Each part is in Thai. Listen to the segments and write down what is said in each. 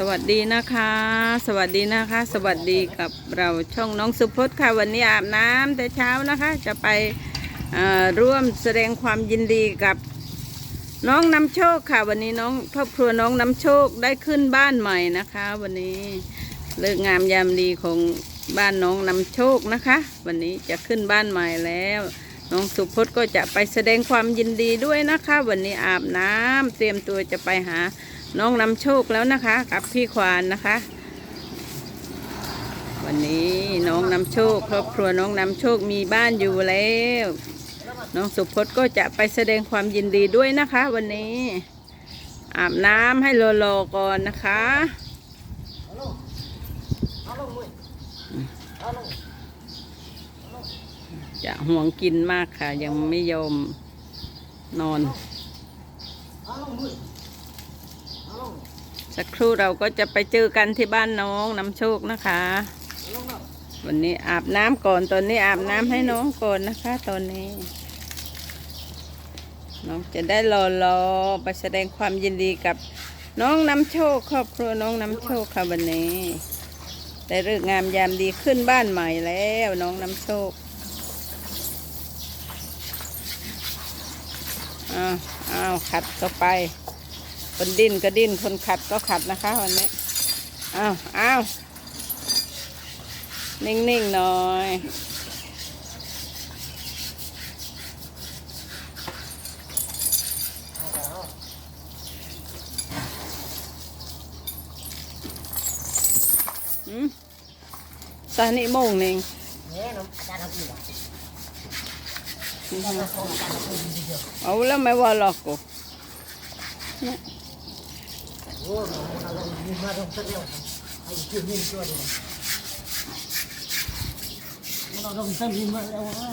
สวัสดีนะคะ สวัสดีนะคะ สวัสดีกับเราช่องน้องสุพจน์ค่ะวันนี้อาบน้ำแต่เช้านะคะ จะไปร่วมแสดงความยินดีกับน้องนำโชคค่ะ วันนี้น้องครอบครัวน้องนำโชคได้ขึ้นบ้านใหม่นะคะ วันนี้เลิกงามยามดีของบ้านน้องนำโชคนะคะ วันนี้จะขึ้นบ้านใหม่แล้ว น้องสุพจน์ก็จะไปแสดงความยินดีด้วยนะคะ วันนี้อาบน้ำเตรียมตัวจะไปหา น้องนำโชคแล้วนะคะ กับพี่ควานนะคะ วันนี้น้องนำโชค ครอบครัวน้องนำโชคมีบ้านอยู่แล้ว น้องสุพจน์ก็จะไปแสดงความยินดีด้วยนะคะ วันนี้ อาบน้ำให้รอๆก่อนนะคะจะห่วงกินมากค่ะ ยังไม่ยอมนอน สักครู่เราก็จะไปเจอกันที่บ้านน้องน้ำโชคนะคะ วันนี้อาบน้ำก่อนตอนนี้อาบน้ำให้น้องก่อนนะคะ ตอนนี้ น้องจะได้รอรอไปแสดงความยินดีกับน้องน้ำโชค ครอบครัวน้องน้ำโชคค่ะวันนี้ได้เลิกษ์งามยามดีขึ้นบ้านใหม่แล้วน้องน้ำโชคอ้าวอ้าวขัดก็ไป คนดิ้นก็ดิ้นคนขัดก็ขัดนะคะวันนี้อ้าวอ้าวนิ่งๆหน่อยอืมตอนนี้โมงหนึ่งเนี่ยน้ำจานเอาอีกอะจานเอาจานเอาอีกเดียวเอาแล้วไม่ว่าหรอกกูโอ้ยเราลงยิงมาลงสักเดียวไอ้ชื่อนี่ตัวเดียวเราลงสักยิงมาแล้วอะ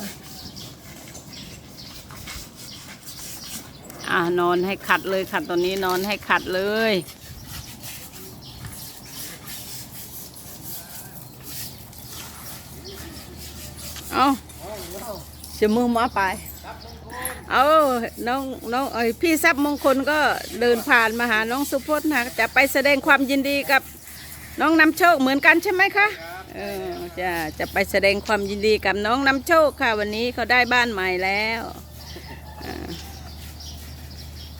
อ่านอนให้ขัดเลยขัดตอนนี้นอนให้ขัดเลยเอาจะมือมาไป เอาน้องน้องเอ้ยพี่ทรัพย์มงคลก็เดินผ่านมาหาน้องสุพจน์นะจะไปแสดงความยินดีกับน้องนำโชคเหมือนกันใช่ไหมคะเออจะจะไปแสดงความยินดีกับน้องนำโชคค่ะ วันนี้เขาได้บ้านใหม่แล้ว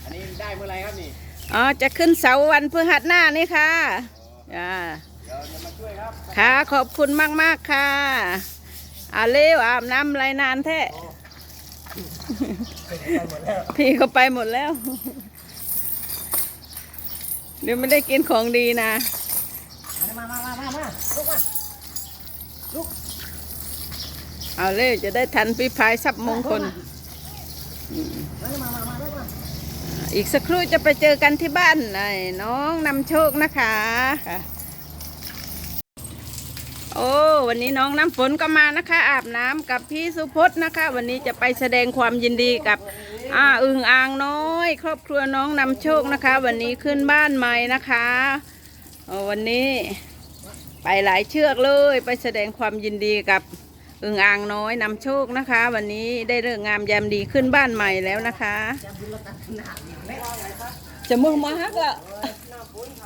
อันนี้ได้เมื่อไรครับนี่อ๋อจะขึ้นเสาวันพฤหัสหน้านี่ค่ะจ้าเดี๋ยวมาช่วยครับค่ะขอบคุณมากมากค่ะอาเร็วอาบน้ำไรนานแท้ หมดแล้วพี่เขาไปหมดแล้ว เดี๋ยวไม่ได้กินของดีนะ มามามามามาลุกมาเอาเร็วจะได้ทันพี่พายทรัพย์มงคล มามามามาลุกมาอีกสักครู่จะไปเจอกันที่บ้านไอ้น้องนำโชคนะคะค่ะ โอ้วันนี้น้องน้ำฝนก็มานะคะ อาบน้ำกับพี่สุพจน์นะคะ วันนี้จะไปแสดงความยินดีกับอาอึงอ่างน้อย ครอบครัวน้องนำโชคนะคะ วันนี้ขึ้นบ้านใหม่นะคะเอ่อวันนี้ไปหลายเชือกเลย ไปแสดงความยินดีกับอึงอ่างน้อยนำโชคนะคะ วันนี้ได้เรื่องงามยามดีขึ้นบ้านใหม่แล้วนะคะ จะบุญเราตัดหนาอยู่แม่จะมือมาฮักละ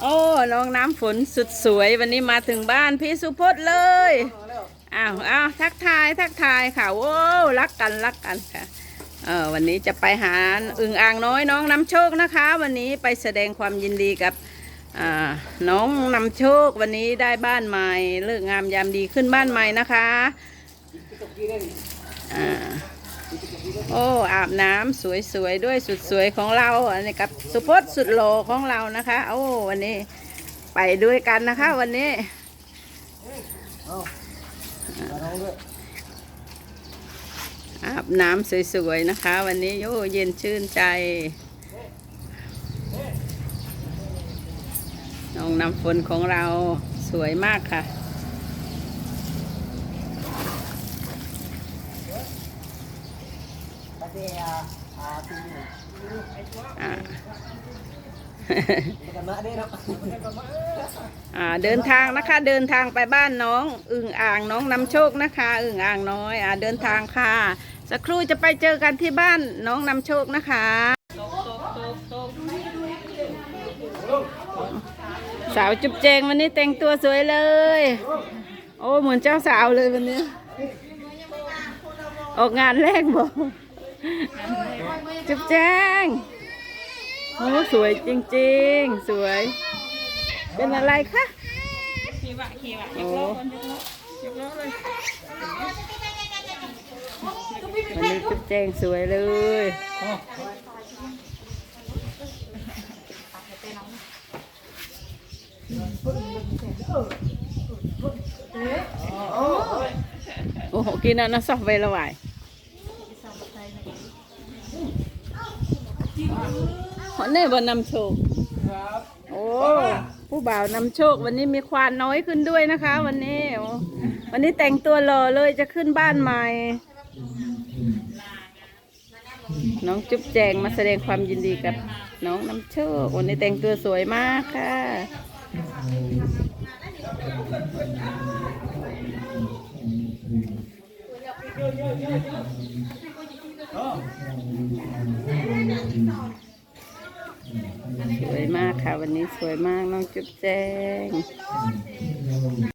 โอ้น้องน้ำฝนสุดสวยวันนี้มาถึงบ้านพี่สุพจน์เลยอ้าวอ้าวทักทายทักทายค่ะโว้รักกันรักกันค่ะเออวันนี้จะไปหาอึ่งอ่างน้อยน้องนำโชคนะคะ วันนี้ไปแสดงความยินดีกับอ่าน้องนำโชควันนี้ได้บ้านใหม่เลิกงามยามดีขึ้นบ้านใหม่นะคะอ่า โอ้อาบน้ำสวยๆด้วยสุดสวยของเราอันนี้กับสุพจน์สุดโลของเรานะคะ โอ้วันนี้ไปด้วยกันนะคะ วันนี้อาบน้ำสวยๆนะคะ วันนี้โอ้เย็นชื่นใจน้องน้ำฝนของเราสวยมากค่ะ ประ เดินทางนะคะ เดินทางไปบ้านน้อง อึ่งอ่างน้องนำโชคนะคะ อึ่งอ่างน้อยอ่าเดินทางค่ะ สักครู่จะไปเจอกันที่บ้านน้องนำโชคนะคะสาวจุ๊บแจงวันนี้แต่งตัวสวยเลย โอ้เหมือนเจ้าสาวเลยวันนี้ ออกงานแรกบอก จุ๊บแจงโอ้สวยจริงๆ สวย เป็นอะไรคะขี่วะขี่วะยกล้อก่อนยกล้อเลยวันนี้จุ๊บแจงสวยเลยโอ้โหกินอันนั้นซอกไปละวาย หัวเน่บนนำโชคโอ้ผู้บ่าวนำโชค วันนี้มีควานน้อยขึ้นด้วยนะคะ วันนี้ วันนี้แต่งตัวหล่อเลยจะขึ้นบ้านใหม่ น้องจุ๊บแจงมาแสดงความยินดีกับ น้องนำโชค วันนี้แต่งตัวสวยมากค่ะ สวยมากค่ะ วันนี้สวยมากน้องจุ๊บแจง